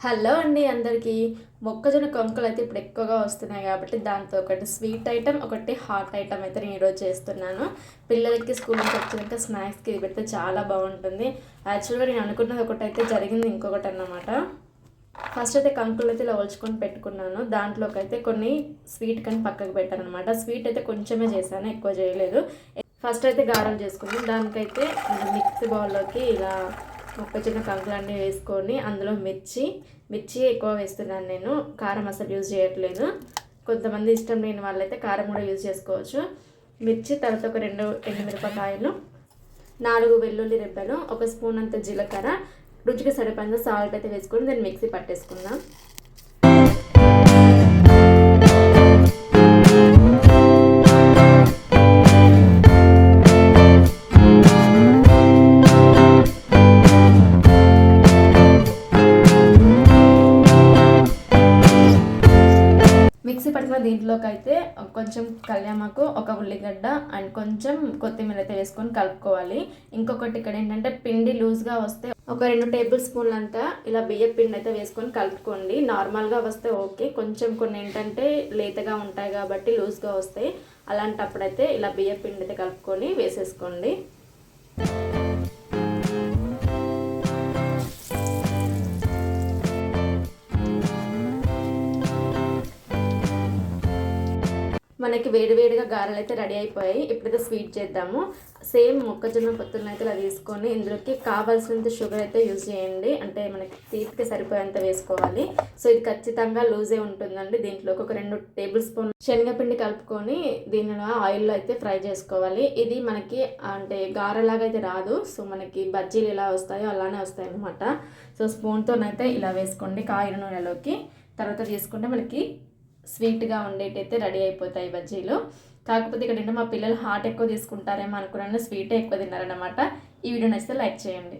Hello అండి అందరికీ. మొక్కజొన్న కొంకలు అయితే ఇప్పుడు ఎక్కువగా వస్తున్నాయి కాబట్టి దాంతో ఒకటి స్వీట్ ఐటమ్ ఒకటి హాట్ ఐటమ్ అయితే నేను ఈరోజు చేస్తున్నాను. పిల్లలకి స్కూల్ నుంచి వచ్చినాక స్నాక్స్కి ఇది పెడితే చాలా బాగుంటుంది. యాక్చువల్గా నేను అనుకున్నది ఒకటి అయితే జరిగింది ఇంకొకటి అన్నమాట. ఫస్ట్ అయితే కంకులు అయితే ఇలా ఒలుచుకొని పెట్టుకున్నాను. దాంట్లోకి అయితే కొన్ని స్వీట్ కానీ పక్కకు పెట్టాను అనమాట స్వీట్ అయితే కొంచెమే చేశాను ఎక్కువ చేయలేదు. ఫస్ట్ అయితే గారెలు చేసుకుంది దానికైతే మిక్సీ బౌల్లోకి ఇలా మొక్కజొన్న కంకులన్నీ వేసుకొని అందులో మిర్చి మిర్చి ఎక్కువ వేస్తున్నాను నేను. కారం అసలు యూజ్ చేయట్లేదు. కొంతమంది ఇష్టం లేని వాళ్ళైతే కారం కూడా యూజ్ చేసుకోవచ్చు. మిర్చి తర్వాత ఒక రెండు ఎండుమిరపకాయలు నాలుగు వెల్లుల్లి రెబ్బలు ఒక స్పూన్ అంత జీలకర్ర రుచికి సరిపడిన సాల్ట్ అయితే వేసుకొని దాన్ని మిక్సీ పట్టేసుకుందాం. మిక్సీ పట్టుకున్న దీంట్లోకి అయితే కొంచెం కళ్యామాకు ఒక ఉల్లిగడ్డ అండ్ కొంచెం కొత్తిమీర అయితే వేసుకొని కలుపుకోవాలి. ఇంకొకటి ఇక్కడ ఏంటంటే పిండి లూజ్గా వస్తే ఒక రెండు టేబుల్ స్పూన్లు అంతా ఇలా బియ్య పిండి అయితే వేసుకొని కలుపుకోండి. నార్మల్గా వస్తే ఓకే. కొంచెం కొన్ని ఏంటంటే లేతగా ఉంటాయి కాబట్టి లూజ్గా వస్తాయి. అలాంటప్పుడైతే ఇలా బియ్య పిండి అయితే కలుపుకొని వేసేసుకోండి. మనకి వేడివేడిగా గారెలు అయితే రెడీ అయిపోయాయి. ఇప్పుడైతే స్వీట్ చేద్దాము. సేమ్ మొక్కజొన్న పొత్తులను అయితే ఇలా తీసుకొని ఇందులోకి కావాల్సినంత షుగర్ అయితే యూజ్ చేయండి. అంటే మనకి తీపికి సరిపోయేంత వేసుకోవాలి. సో ఇది ఖచ్చితంగా లూజే ఉంటుందండి. దీంట్లోకి ఒక రెండు టేబుల్ స్పూన్ శనగపిండి కలుపుకొని దీనిలో ఆయిల్లో అయితే ఫ్రై చేసుకోవాలి. ఇది మనకి అంటే గారెలాగా అయితే రాదు. సో మనకి బజ్జీలు ఎలా వస్తాయో అలానే వస్తాయి అనమాట సో స్పూన్తోనైతే ఇలా వేసుకోండి కాయిల నూనెలోకి. తర్వాత తీసుకుంటే మనకి స్వీట్గా ఉండేటైతే రెడీ అయిపోతాయి బజ్జీలు. కాకపోతే ఇక్కడ ఏంటంటే మా పిల్లలు హాట్ ఎక్కువ తీసుకుంటారేమో అనుకున్నాను స్వీటే ఎక్కువ తిన్నారనమాట ఈ వీడియో నచ్చితే లైక్ చేయండి.